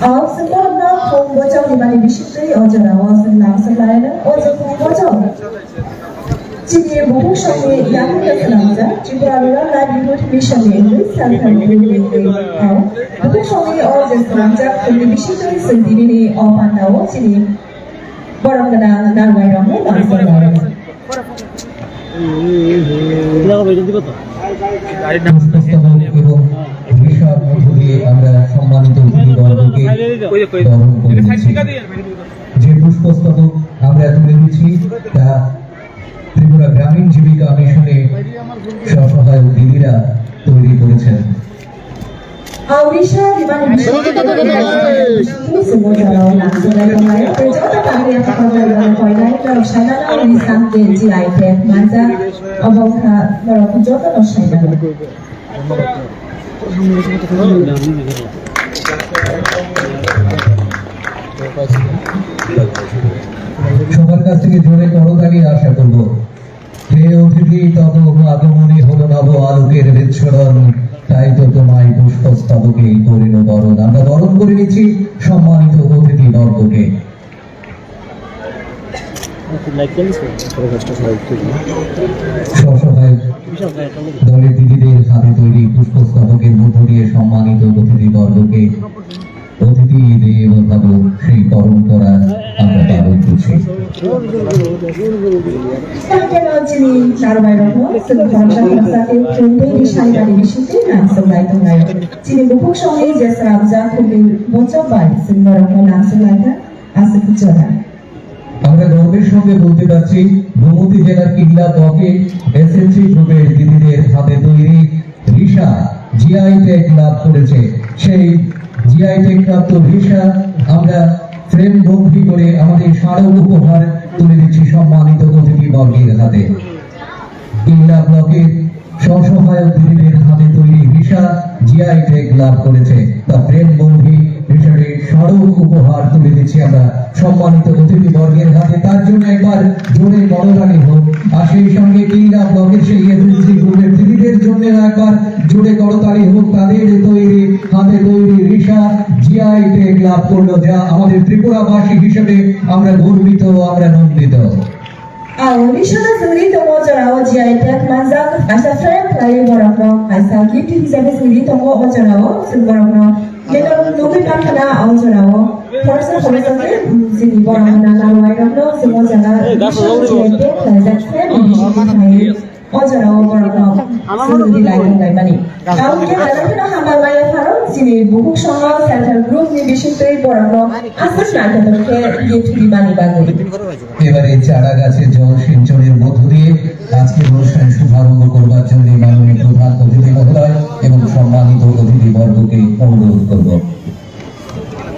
Ao sebenarnya kong bocor di balik bisik ojo rawa senang selain ojo kong bocor. Jadi buku sore yang kita selanja, jika ada lagi buku bisa ini sampai buku ini tahu. Buku sore ojo selanja kong bisik itu sendiri ni opan tahu jadi barang kena nalai ramai langsung lain. টাকা পয়সা দিব তো পুষ্পস্তবক এবং রিসার মধ্য দিয়ে আমরা সম্মানিত অতিথিবর্গকে বরণ যে পুষ্পস্তবক আমরা দিচ্ছি তা ত্রিপুরা গ্রামীণ জীবিকা মিশনে স্বসহায়ক দিদিরা তৈরি করেছেন Aurisha di mana সবার কাছ থেকে জোরে করতালি আশা করব হে অতিথি তব আগমনী হলো নব আলোকের বিচ্ছরণ তাই তো তোমায় পুষ্পস্তবকে করিল বরণ আমরা বরণ করে নিচ্ছি সম্মানিত অতিথি বর্গকে লাইক করিস তোর কষ্ট সবাই তুই স্বসহায়ক বিশাল একটা লোক দলের দিদিদের হাতে তৈরি পুষ্পস্তবকের মধ্য দিয়ে সম্মানিত অতিথি অতিথি দেব ভাব সেই পরম্পরা আমরা পালন করছি Kalau গর্বের সঙ্গে বলতে পারছি গোমতী জেলার কিল্লা ব্লকে এসএসসি গ্রুপের দিদিদের হাতে তৈরি রিসা জিআই টেক লাভ করেছে। সেই জিআই টেক প্রাপ্ত রিসা আমরা ফ্রেম ভক্তি করে আমাদের স্মারক উপহার তুলে দিচ্ছি সম্মানিত অতিথি বর্গের হাতে। কিল্লা ব্লকের স্বসহায়ক দিদিদের হাতে তৈরি রিসা জিআই টেক লাভ করেছে। তা প্রেম বন্ধি হিসেবে স্মারক উপহার তুলে দিচ্ছি আমরা। সম্মানিত অতিথি বর্গের হাতে তার জন্য একবার জোরে করতালি হোক। আর সেই সঙ্গে কিল্লা ব্লকের সেই এসএসসি গ্রুপের দিদিদের জন্য একবার জোরে করতালি হোক। তাদের তৈরি, হাতে তৈরি রিসা জিআই টেক লাভ করল। যা আমাদের ত্রিপুরাবাসী হিসেবে আমরা গর্বিত, আমরা নন্দিত। Sendiri tunggu jerawa jaya tiap masa asa frame lagi borokno asa tunggu jerawa sebelumnya kita nunggu kan kena au jerawa Forsa forsa ke sini borokno lalu borokno semua jalan jaya tiap lagi frame di sini অজরাও বরণ সুরুদি line লাইবানি কাউকে লাগাতে হামা লাইয়া ফারো যিনি বহু সময় self help group নি বিশেষই বরণ আসাস নাটককে গিফট দিবানি বাগুই এবারে চারা গাছের জল সিঞ্চনের মধ্য দিয়ে আজকের অনুষ্ঠান শুভারম্ভ করবার জন্য মাননীয় প্রধান অতিথি মহোদয় এবং সম্মানিত অতিথি বর্গকে অনুরোধ করব।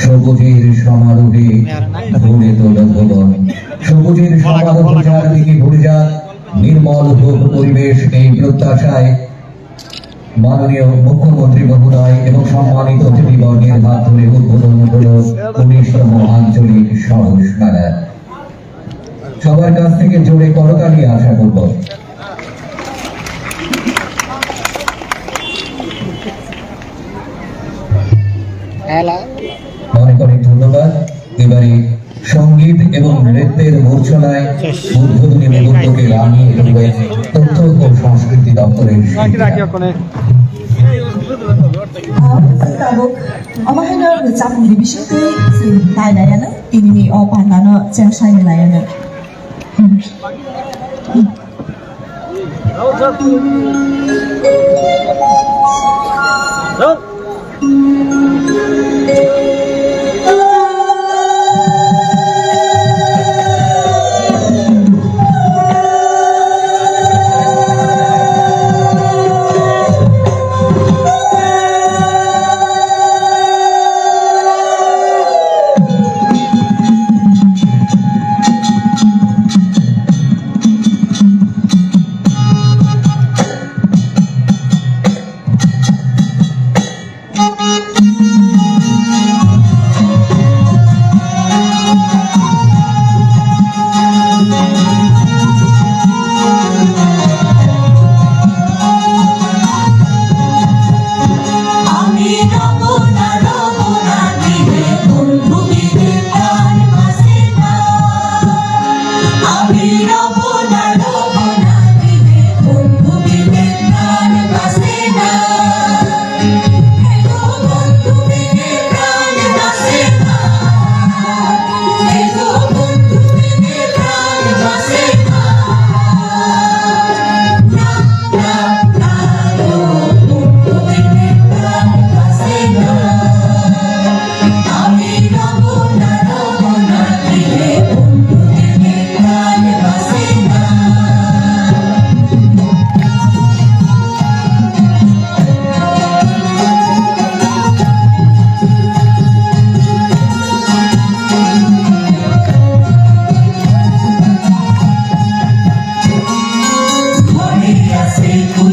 সবুজের সমারোহে ভরে তোল ভবন সবুজের সমারোহ চারদিকে ভরে যাক। নির্মল হোক পরিবেশ এই প্রত্যাশায় মাননীয় মুখ্যমন্ত্রী মহোদয় এবং সম্মানিত অতিথিবর্গের মাধ্যমে উদ্বোধন হল উনিশতম আঞ্চলিক মেলা। সবার কাছ থেকে জোরে করতালি আশা করব। মূর্ছনায় উদ্বোধনী মুহূর্তকে রানিয়ে তুলবেন তথ্য ও সংস্কৃতি দপ্তরের tây thì আছে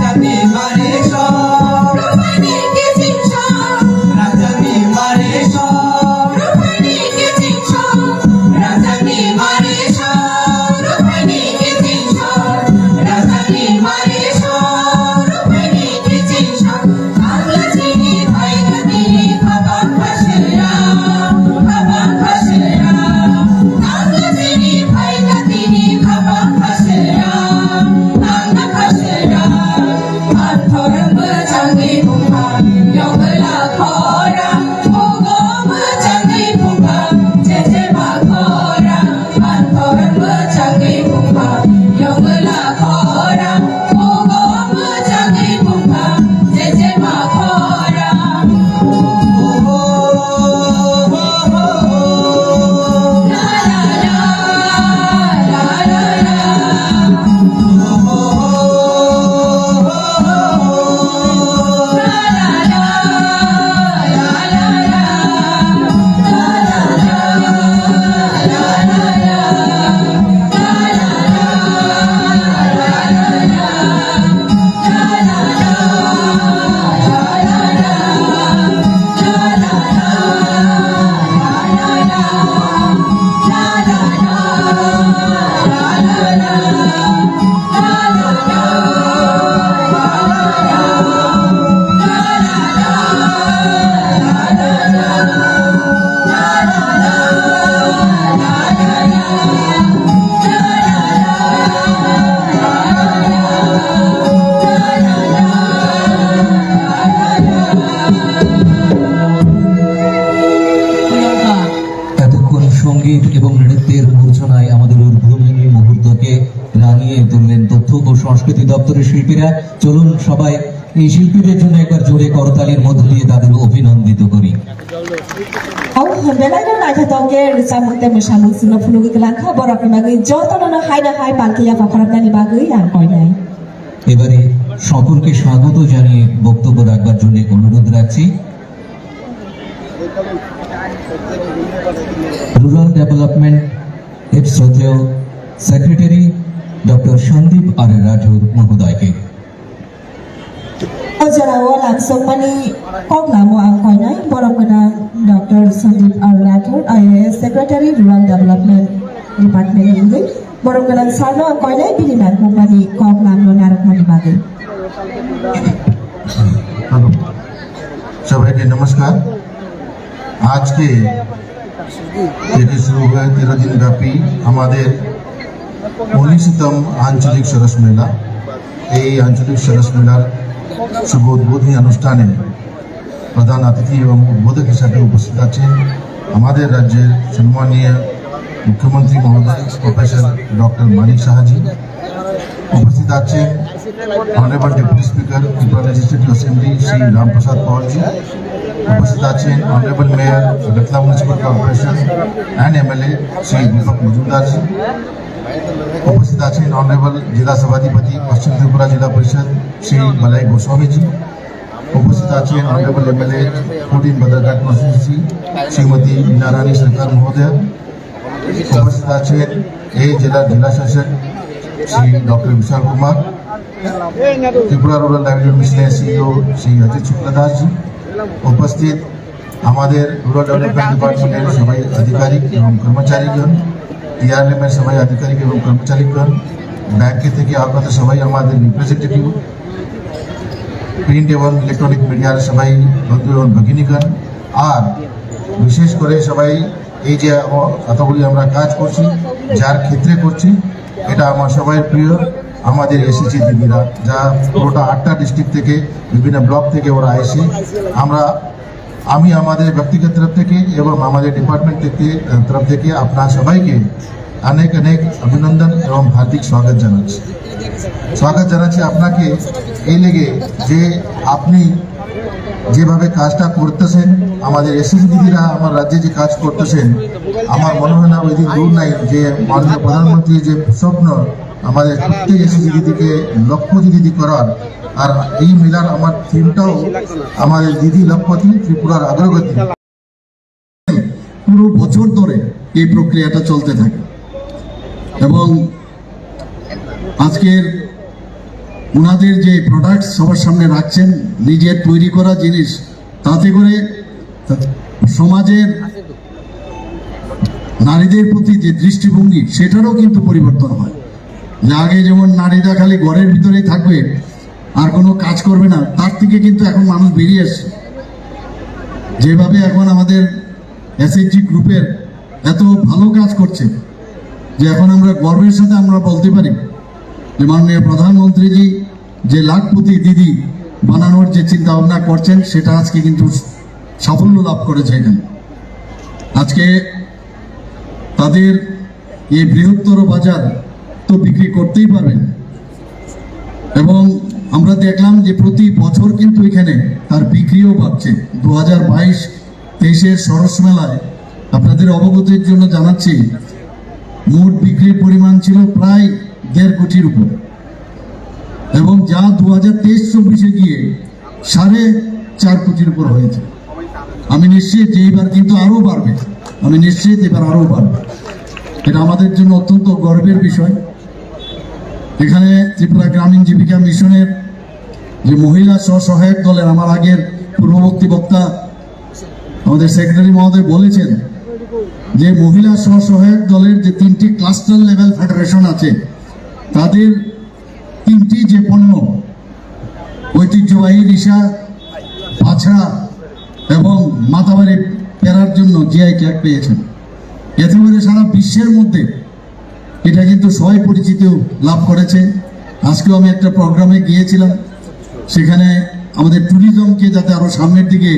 জাতি মারি সব শিল্পীরা চলুন সবাই এই শিল্পীদের জন্য একবার জোরে করতালির মধ্য দিয়ে তাদের অভিনন্দিত করি। এবারে সকলকে স্বাগত জানিয়ে বক্তব্য রাখবার জন্য অনুরোধ রাখছি। রুরাল ডেভেলপমেন্ট এর শ্রদ্ধেয় secretary doctor Sandeep R Rathore মহোদয়কে। যারা ওয়ালাক সম্মানী কম নাম আঙ্কনায় বরকনা doctor Sandeep R Rathore IAS secretary rural development department English বরকনা সারনো আঙ্কনায় বিনিময় কোম্পানি কম নাম নারকমানি বাগে সবাইকে নমস্কার। আজকে যেটি শুরু হয় তেরো দিন ব্যাপী আমাদের উনিশতম আঞ্চলিক সরস মেলা এই আঞ্চলিক সরস মেলার শুভ উদ্বোধনী অনুষ্ঠানে প্রধান অতিথি এবং উদ্বোধক হিসাবে উপস্থিত আছেন আমাদের রাজ্যের সম্মানীয় মুখ্যমন্ত্রী মহোদয় প্রফেসর ডক্টর মানিক সাহাজি উপস্থিত আছেন honourable deputy speaker Tripura legislative assembly Shri Ramprasad Paulji উপস্থিত আছেন honourable mayor রতলা municipal corporation and MLA Shri Dipak Majumderji উপস্থিত আছেন অনারেবল জেলা সভাধিপতি, পশ্চিম ত্রিপুরা জেলা পরিষদ শ্রী মালাই গোস্বামীজি উপস্থিত আছেন honourable MLA fourteen Badharghat constituency Shrimati Narayani Sarkar মহোদয়। উপস্থিত আছেন এই জেলার জেলা শাসক Shri doctor Vishal Kumar. Tripura rural livelihood মিশনের সিইও শ্রী অজিত শুক্লা দাসজি উপস্থিত আমাদের রুরাল ডেভেলপমেন্ট ডিপার্টমেন্টের সবাই আধিকারিক এবং কর্মচারীগণ। টিআরএম সবাই আধিকারিক এবং কর্মচারীগণ ব্যাংকে থেকে আগত সবাই আমাদের রিপ্রেজেন্টেটিভ প্রিন্ট এবং ইলেকট্রনিক মিডিয়ার সবাই বন্ধু এবং ভগিনীগণ। আর বিশেষ করে সবাই এই যে এতগুলি আমরা কাজ করছি, যার ক্ষেত্রে করছি, এটা আমার সবাই প্রিয়, আমাদের এসেছি দিদিরা, যা পুরোটা আটটা ডিস্ট্রিক্ট থেকে, বিভিন্ন ব্লক থেকে ওরা এসে আমরা আমি আমাদের ব্যক্তিগত তরফ থেকে এবং আমাদের ডিপার্টমেন্ট তরফ থেকে আপনার সবাইকে অনেক অনেক অভিনন্দন এবং হার্দিক স্বাগত জানাচ্ছি। স্বাগত জানাচ্ছি আপনাকে। এই লেগে যে আপনি যেভাবে কাজটা করতেছেন, আমাদের এসএসি দিদিরা আমার রাজ্যে যে কাজ করতেছেন, আমার মনে হয় না ওই দিন দূর নাই যে মাননীয় প্রধানমন্ত্রীর যে স্বপ্ন, আমাদের প্রত্যেক এসএসি দিদিকে লক্ষ্যপতি দিদি করার আর এই মেলার আমার থিমটাও আমাদের দিদি লক্ষ্যপতি ত্রিপুরার অগ্রগতি পুরো বছর ধরে এই প্রক্রিয়াটা চলতে থাকে। এবং আজকের ওনাদের যে প্রোডাক্ট সবার সামনে রাখছেন, নিজের তৈরি করা জিনিস, তাতে করে সমাজের নারীদের প্রতি যে দৃষ্টিভঙ্গি, সেটারও কিন্তু পরিবর্তন হয়। যে আগে যেমন নারীরা খালি ঘরের ভিতরেই থাকবে আর কোনো কাজ করবে না, তার থেকে কিন্তু এখন মানুষ বেরিয়ে এসছে। যেভাবে এখন আমাদের এসএইচজি গ্রুপের এত ভালো কাজ করছে, যে এখন আমরা গর্বের সাথে আমরা বলতে পারি যে মাননীয় প্রধানমন্ত্রীজি যে লাখপতি দিদি বানানোর যে চিন্তা ভাবনা করছেন, সেটা আজকে কিন্তু সাফল্য লাভ করেছে এখানে। আজকে তাদের এই বৃহত্তর বাজার তো বিক্রি করতেই পারবেন এবং আমরা দেখলাম যে প্রতি বছর কিন্তু এখানে তার বিক্রিও বাড়ছে। দু হাজার বাইশ তেইশের সরস মেলায় আপনাদের অবগতির জন্য জানাচ্ছি, মোট বিক্রির পরিমাণ ছিল প্রায় দেড় কোটির উপর। এবং যা দু হাজার তেইশ চব্বিশে গিয়ে সাড়ে চার কোটির উপর হয়েছে। আমি নিশ্চিত যে এইবার কিন্তু আরও বাড়বে। আমি নিশ্চিত এবার আরও বাড়বে। এটা আমাদের জন্য অত্যন্ত গর্বের বিষয়। এখানে ত্রিপুরা গ্রামীণ জীবিকা মিশনের যে মহিলা স্বসহায়ক দলের আমার আগের পূর্ববর্তী বক্তা আমাদের সেক্রেটারি মহোদয় বলেছেন যে মহিলা স্বসহায়ক দলের যে তিনটি ক্লাস্টার লেভেল ফেডারেশন আছে, তাদের তিনটি যে পণ্য, ঐতিহ্যবাহী রিসা বাছড়া এবং মাতাবাড়ি পেরার জন্য জিআই ট্যাগ পেয়েছেন। এতে করে সারা বিশ্বের মধ্যে এটা কিন্তু সবাই পরিচিতি লাভ করেছে। আজকেও আমি একটা প্রোগ্রামে গিয়েছিলাম। সেখানে আমাদের ট্যুরিজমকে যাতে আরও সামনের দিকে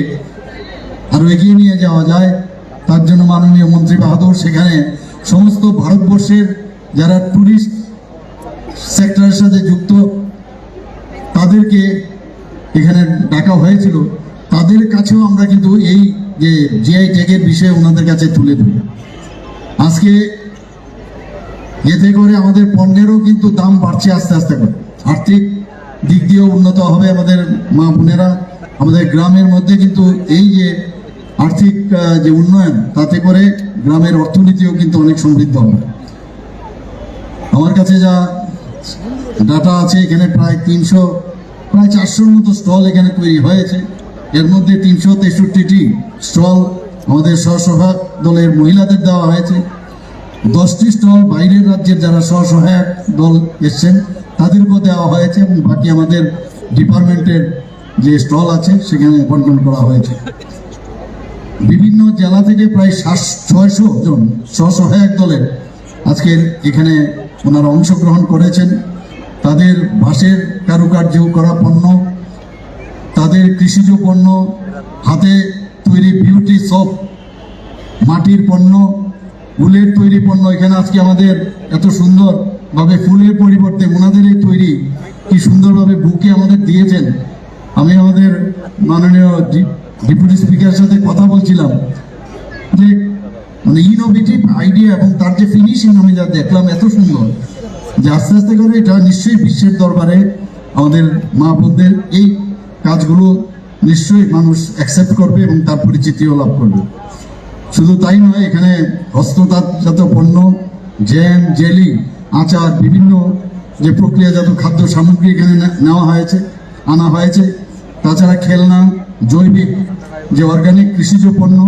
আরও এগিয়ে নিয়ে যাওয়া যায়, তার জন্য মাননীয় মন্ত্রী বাহাদুর সেখানে সমস্ত ভারতবর্ষের যারা ট্যুরিস্ট সেক্টরের সাথে যুক্ত, তাদেরকে এখানে ডাকা হয়েছিল। তাদের কাছেও আমরা কিন্তু এই যে জিআই ট্যাগের বিষয়ে ওনাদের কাছে তুলে ধরি। আজকে এতে করে আমাদের পণ্যেরও কিন্তু দাম বাড়ছে আস্তে আস্তে করে। আর্থিক দিক দিয়েও উন্নত হবে আমাদের মা বোনেরা। আমাদের গ্রামের মধ্যে কিন্তু এই যে আর্থিক যে উন্নয়ন, তাতে করে গ্রামের অর্থনীতিও কিন্তু অনেক সমৃদ্ধ হবে। আমার কাছে যা ডাটা আছে, এখানে প্রায় তিনশো, প্রায় চারশোর মতো স্টল এখানে তৈরি হয়েছে। এর মধ্যে তিনশো তেষট্টিটি স্টল আমাদের স্বসহায়ক দলের মহিলাদের দেওয়া হয়েছে। দশটি স্টল বাইরের রাজ্যের যারা স্বসহায়ক দল এসছেন তাদেরকেও দেওয়া হয়েছে এবং বাকি আমাদের ডিপার্টমেন্টের যে স্টল আছে, সেখানে বন্টন করা হয়েছে। বিভিন্ন জেলা থেকে প্রায় সাত, ছয়শো জন স্বসহায়ক দলের আজকের এখানে ওনারা অংশগ্রহণ করেছেন। তাদের বাঁশের কারুকার্য করা পণ্য, তাদের কৃষিজ পণ্য, হাতে তৈরি বিউটি সপ মাটির পণ্য, উলের তৈরি পণ্য এখানে আজকে আমাদের এত সুন্দরভাবে ফুলের পরিবর্তে ওনাদের এই তৈরি কি সুন্দরভাবে বুকে আমাদের দিয়েছেন। আমি আমাদের মাননীয় ডেপুটি স্পিকারের সাথে কথা বলছিলাম যে মানে ইনোভেটিভ আইডিয়া এবং তার যে ফিনিশিং আমি যা দেখলাম এত সুন্দর যে আস্তে আস্তে করে এটা নিশ্চয়ই বিশ্বের দরবারে আমাদের মা বোনদের এই কাজগুলো নিশ্চয়ই মানুষ অ্যাকসেপ্ট করবে এবং তার পরিচিতিও লাভ করবে। শুধু তাই নয়, এখানে হস্ততাঁতজাত পণ্য, জ্যাম, জেলি আচার, বিভিন্ন যে প্রক্রিয়াজাত খাদ্য সামগ্রী এখানে নেওয়া হয়েছে, আনা হয়েছে। তাছাড়া খেলনা, জৈবিক যে অর্গানিক কৃষিজ পণ্য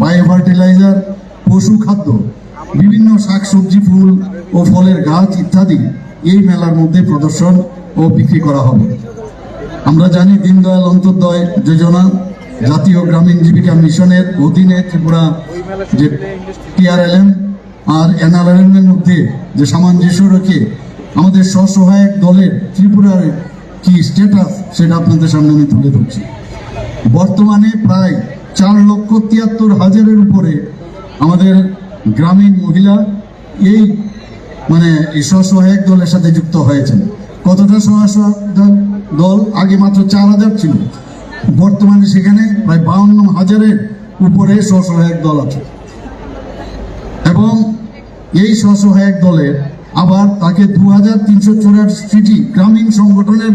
বায়ো ফার্টিলাইজার পশু খাদ্য, বিভিন্ন শাক সবজি ফুল ও ফলের গাছ ইত্যাদি এই মেলার মধ্যে প্রদর্শন ও বিক্রি করা হবে। আমরা জানি দীনদয়াল অন্তর্দয় যোজনা, জাতীয় গ্রামীণ জীবিকা মিশনের অধীনে ত্রিপুরা যে টিআরএলএম আর এনআরএলএম এর মধ্যে যে সামঞ্জস্য রেখে আমাদের স্বসহায়ক দলের ত্রিপুরার কি স্ট্যাটাস সেটা আপনাদের সামনে আমি তুলে ধরছি। বর্তমানে প্রায় চার লক্ষ তিয়াত্তর হাজারের উপরে আমাদের গ্রামীণ মহিলা এই মানে এই স্বসহায়ক দলের সাথে যুক্ত হয়েছেন। কতটা স্বসহায়ক দল? আগে মাত্র চার হাজার ছিল। বর্তমানে সেখানে প্রায় বাউন্ন হাজারের উপরে স্বসহায়ক দল আছে। এবং এই স্বসহায়ক দলের আবার তাকে দু হাজার তিনশো চৌরাশিটি গ্রামীণ সংগঠনের